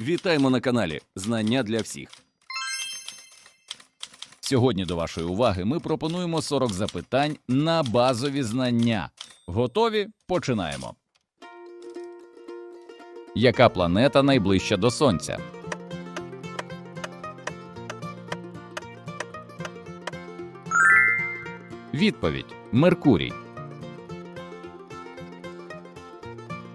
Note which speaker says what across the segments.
Speaker 1: Вітаємо на каналі Знання для всіх. Сьогодні до вашої уваги ми пропонуємо 40 запитань на базові знання. Готові? Починаємо. Яка планета найближча до Сонця? Відповідь Меркурій.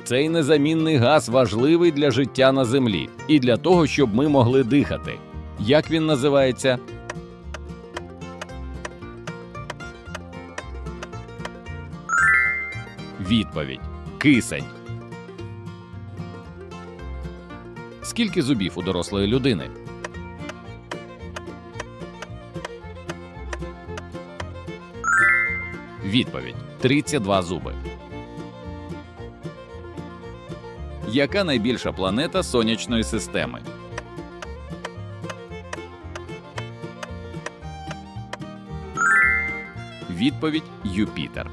Speaker 1: Цей незамінний газ важливий для життя на землі і для того, щоб ми могли дихати. Як він називається? Відповідь Кисень. Скільки зубів у дорослої людини? Відповідь 32 зуби. Яка найбільша планета сонячної системи? Відповідь Юпітер.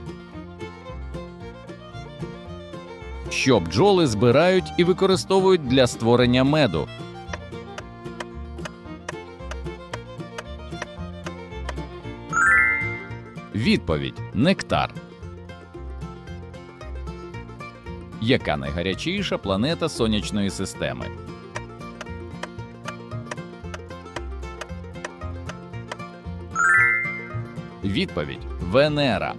Speaker 1: Що бджоли збирають і використовують для створення меду? Відповідь Нектар. Яка найгарячіша планета сонячної системи? Відповідь Венера.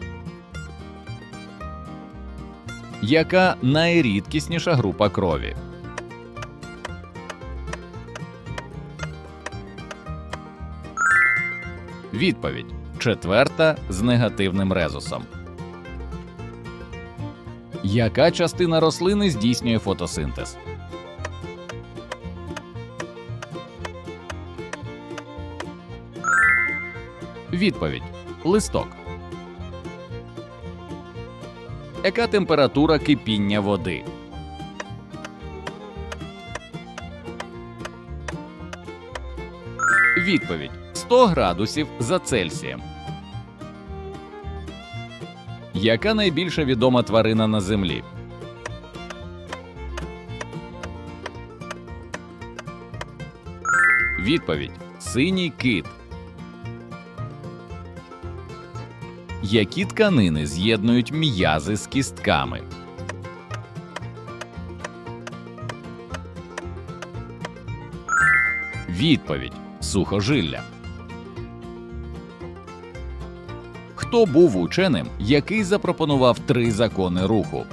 Speaker 1: Яка найрідкісніша група крові? Відповідь четверта з негативним резусом. Яка частина рослини здійснює фотосинтез? Відповідь листок. Яка температура кипіння води? Відповідь 100 градусів за Цельсієм. Яка найбільша відома тварина на землі? Відповідь синій кит. Які тканини з'єднують м'язи з кістками? Відповідь сухожилля. Хто був ученим, який запропонував три закони руху?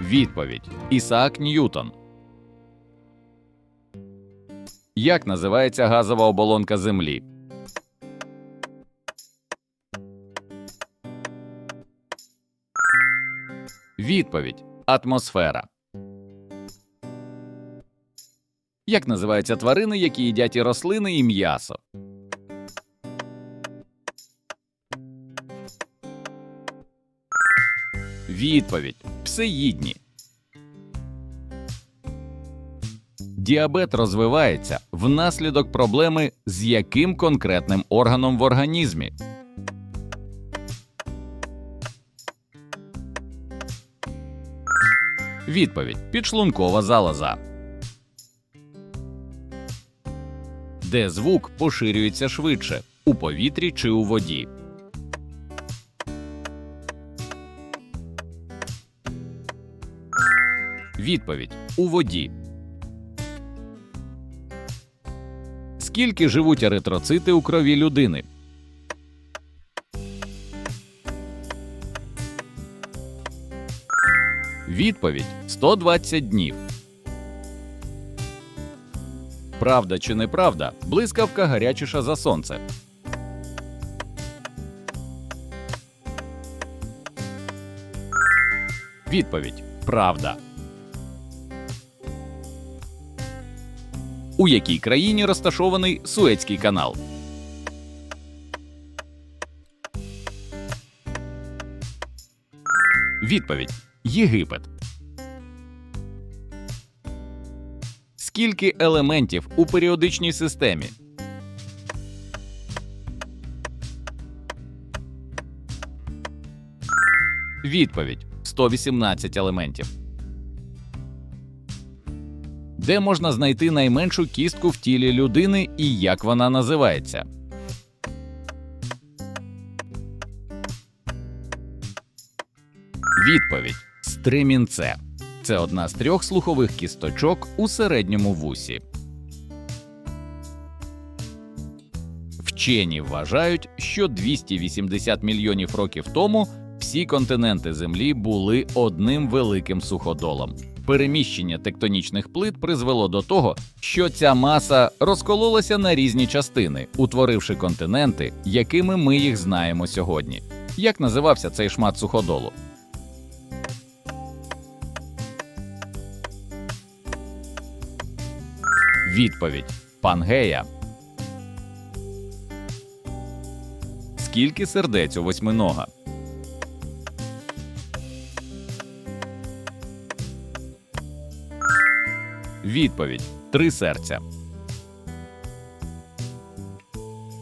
Speaker 1: Відповідь Ісаак Ньютон. Як називається газова оболонка Землі? Відповідь Атмосфера. Як називаються тварини, які їдять і рослини, і м'ясо? Відповідь псеїдні. Діабет розвивається внаслідок проблеми з яким конкретним органом в організмі. Відповідь підшлункова залоза. Де звук поширюється швидше у повітрі чи у воді. Відповідь у воді. Скільки живуть еритроцити у крові людини? Відповідь 120 днів. Правда чи неправда? Блискавка гарячіша за сонце. Відповідь Правда. У якій країні розташований Суецький канал? Відповідь Єгипет. Скільки елементів у періодичній системі? Відповідь 118 елементів. Де можна знайти найменшу кістку в тілі людини і як вона називається? Відповідь стримінце. Це одна з трьох слухових кісточок у середньому вусі. Вчені вважають, що 280 мільйонів років тому всі континенти Землі були одним великим суходолом. Переміщення тектонічних плит призвело до того, що ця маса розкололася на різні частини, утворивши континенти, якими ми їх знаємо сьогодні. Як називався цей шмат суходолу? Відповідь Пангея. Скільки сердець у восьминога? Відповідь Три серця.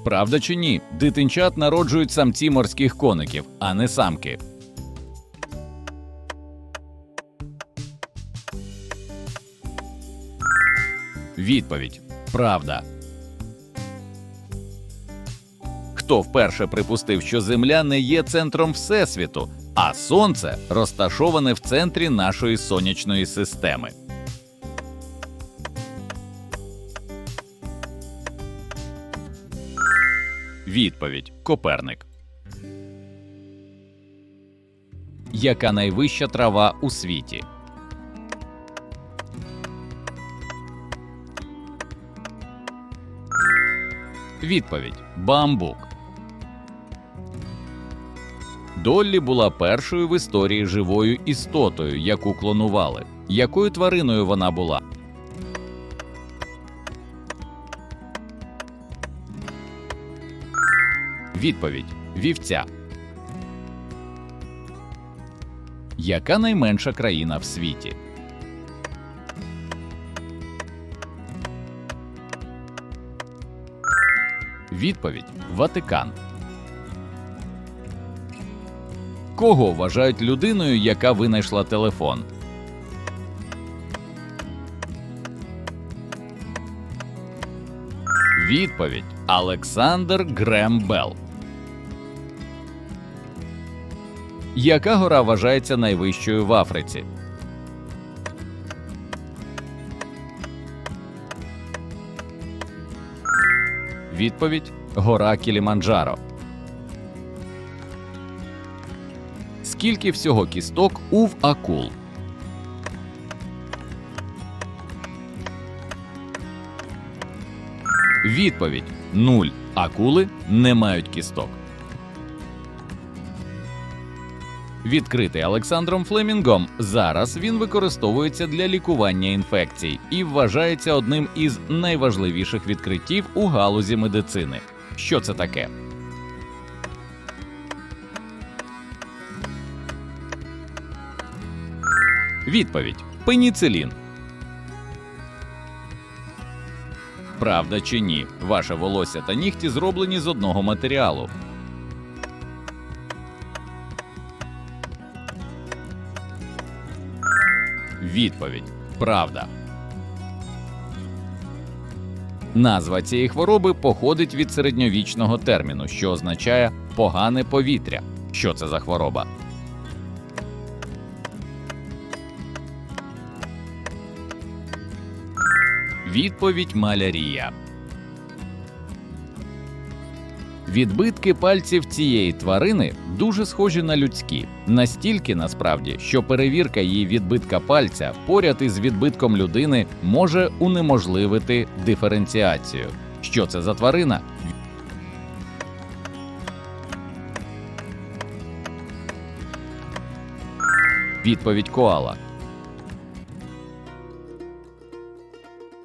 Speaker 1: Правда чи ні? Дитинчат народжують самці морських коників, а не самки. Відповідь Правда. Хто вперше припустив, що Земля не є центром Всесвіту, а Сонце розташоване в центрі нашої сонячної системи? Відповідь Коперник. Яка найвища трава у світі? Відповідь Бамбук. Доллі була першою в історії живою істотою, яку клонували. Якою твариною вона була? Відповідь Вівця. Яка найменша країна в світі? Відповідь Ватикан. Кого вважають людиною, яка винайшла телефон? Відповідь Олександр Грем Белл. Яка гора вважається найвищою в Африці? Відповідь Гора Кіліманджаро. Скільки всього кісток у акул? Відповідь нуль. Акули не мають кісток. Відкритий Олександром Флемінгом. Зараз він використовується для лікування інфекцій і вважається одним із найважливіших відкриттів у галузі медицини. Що це таке? Відповідь пеніцилін. Правда чи ні? Ваше волосся та нігті зроблені з одного матеріалу. Відповідь Правда. Назва цієї хвороби походить від середньовічного терміну, що означає погане повітря. Що це за хвороба? Відповідь малярія. Відбитки пальців цієї тварини дуже схожі на людські, настільки насправді, що перевірка її відбитка пальця поряд із відбитком людини може унеможливити диференціацію. Що це за тварина? Відповідь коала.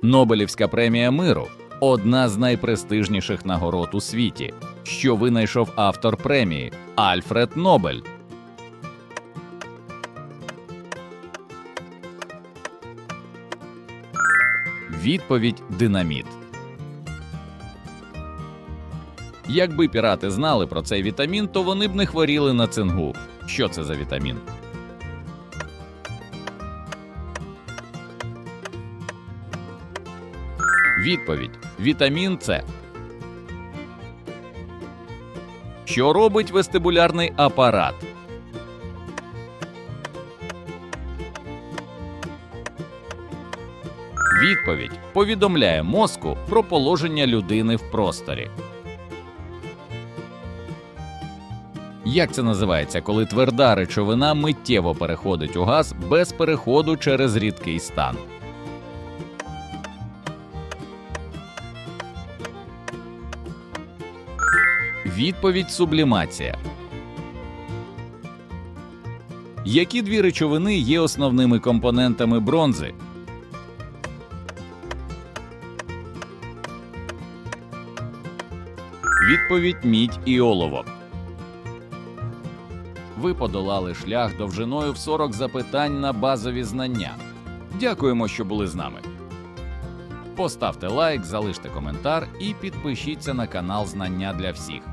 Speaker 1: Нобелівська премія миру одна з найпрестижніших нагород у світі, що винайшов автор премії Альфред Нобель. Відповідь динаміт. Якби пірати знали про цей вітамін, то вони б не хворіли на цингу. Що це за вітамін? Відповідь: Вітамін С. Що робить вестибулярний апарат? Відповідь повідомляє мозку про положення людини в просторі. Як це називається, коли тверда речовина миттєво переходить у газ без переходу через рідкий стан? Відповідь сублімація. Які дві речовини є основними компонентами бронзи? Відповідь мідь і олово. Ви подолали шлях довжиною в 40 запитань на базові знання. Дякуємо, що були з нами. Поставте лайк, залиште коментар і підпишіться на канал Знання для всіх.